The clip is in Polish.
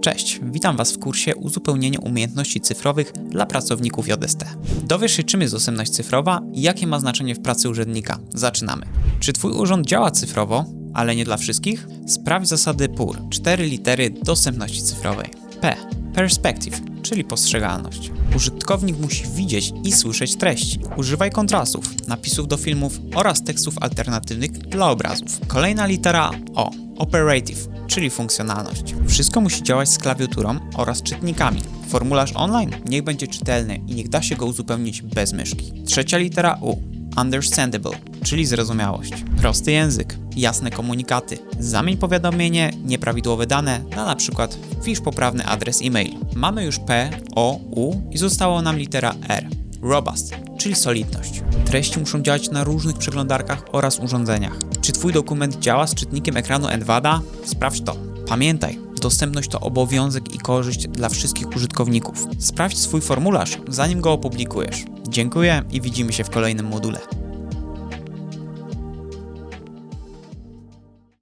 Cześć, witam Was w kursie Uzupełnienie umiejętności cyfrowych dla pracowników JST. Dowiesz się, czym jest dostępność cyfrowa i jakie ma znaczenie w pracy urzędnika. Zaczynamy. Czy Twój urząd działa cyfrowo, ale nie dla wszystkich? Sprawdź zasady PUR, cztery litery dostępności cyfrowej. P. Perspective, czyli postrzegalność. Użytkownik musi widzieć i słyszeć treści. Używaj kontrastów, napisów do filmów oraz tekstów alternatywnych dla obrazów. Kolejna litera O. Operative, czyli funkcjonalność. Wszystko musi działać z klawiaturą oraz czytnikami. Formularz online niech będzie czytelny i niech da się go uzupełnić bez myszki. Trzecia litera U. Understandable, czyli zrozumiałość. Prosty język, jasne komunikaty. Zamień powiadomienie, nieprawidłowe dane na przykład wpisz poprawny adres e-mail. Mamy już P, O, U i została nam litera R. Robust, czyli solidność. Treści muszą działać na różnych przeglądarkach oraz urządzeniach. Czy Twój dokument działa z czytnikiem ekranu NVDA? Sprawdź to. Pamiętaj, dostępność to obowiązek i korzyść dla wszystkich użytkowników. Sprawdź swój formularz, zanim go opublikujesz. Dziękuję i widzimy się w kolejnym module.